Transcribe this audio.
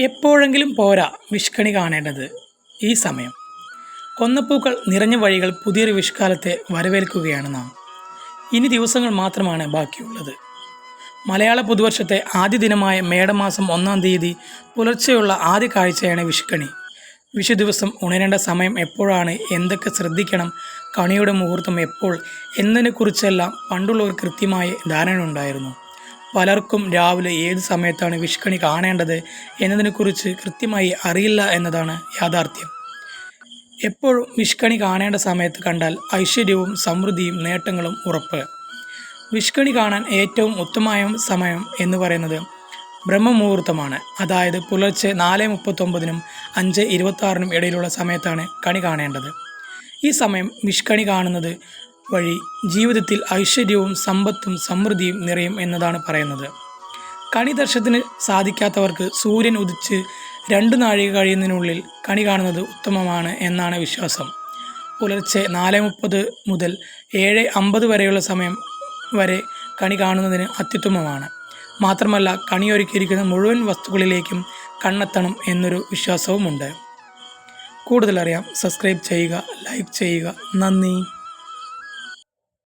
എപ്പോഴെങ്കിലും പോരാ വിഷ്കണി കാണേണ്ടത് ഈ സമയം. കൊന്നപ്പൂക്കൾ നിറഞ്ഞ വഴികൾ പുതിയൊരു വിഷ്കാലത്തെ വരവേൽക്കുകയാണ് നാം. ഇനി ദിവസങ്ങൾ മാത്രമാണ് ബാക്കിയുള്ളത്. മലയാള പുതുവർഷത്തെ ആദ്യ ദിനമായ മേടമാസം ഒന്നാം തീയതി പുലർച്ചെയുള്ള ആദ്യ കാഴ്ചയാണ് വിഷ്കണി. വിഷു ദിവസം ഉണരേണ്ട സമയം എപ്പോഴാണ് എന്തൊക്കെ ശ്രദ്ധിക്കണം കണിയുടെ മുഹൂർത്തം എപ്പോൾ എന്നതിനെക്കുറിച്ചെല്ലാം പണ്ടുള്ളവർ കൃത്യമായ ധാരണ ഉണ്ടായിരുന്നു പലർക്കും രാവിലെ ഏത് സമയത്താണ് വിഷുക്കണി കാണേണ്ടത് എന്നതിനെക്കുറിച്ച് കൃത്യമായി അറിയില്ല എന്നതാണ് യാഥാർത്ഥ്യം. എപ്പോഴും വിഷ്കണി കാണേണ്ട സമയത്ത് കണ്ടാൽ ഐശ്വര്യവും സമൃദ്ധിയും നേട്ടങ്ങളും ഉറപ്പ്. വിഷ്കണി കാണാൻ ഏറ്റവും ഉത്തമമായ സമയം എന്ന് പറയുന്നത് ബ്രഹ്മമുഹൂർത്തമാണ്. അതായത് പുലർച്ചെ നാല് മുപ്പത്തൊമ്പതിനും അഞ്ച് ഇരുപത്താറിനും ഇടയിലുള്ള സമയത്താണ് കണി കാണേണ്ടത്. ഈ സമയം വിഷ്കണി കാണുന്നത് വഴി ജീവിതത്തിൽ ഐശ്വര്യവും സമ്പത്തും സമൃദ്ധിയും നിറയും എന്നതാണ് പറയുന്നത്. കണി ദർശനത്തിന് സാധിക്കാത്തവർക്ക് സൂര്യൻ ഉദിച്ച് രണ്ട് നാഴിക കഴിയുന്നതിനുള്ളിൽ കണി കാണുന്നത് ഉത്തമമാണ് എന്നാണ് വിശ്വാസം. പുലർച്ചെ നാല് മുപ്പത് മുതൽ ഏഴ് അമ്പത് വരെയുള്ള സമയം വരെ കണി കാണുന്നതിന് അത്യുത്തമമാണ്. മാത്രമല്ല കണിയൊരുക്കിയിരിക്കുന്ന മുഴുവൻ വസ്തുക്കളിലേക്കും കണ്ണെത്തണം എന്നൊരു വിശ്വാസവുമുണ്ട്. കൂടുതലറിയാം. സബ്സ്ക്രൈബ് ചെയ്യുക ലൈക്ക് ചെയ്യുക. നന്ദി.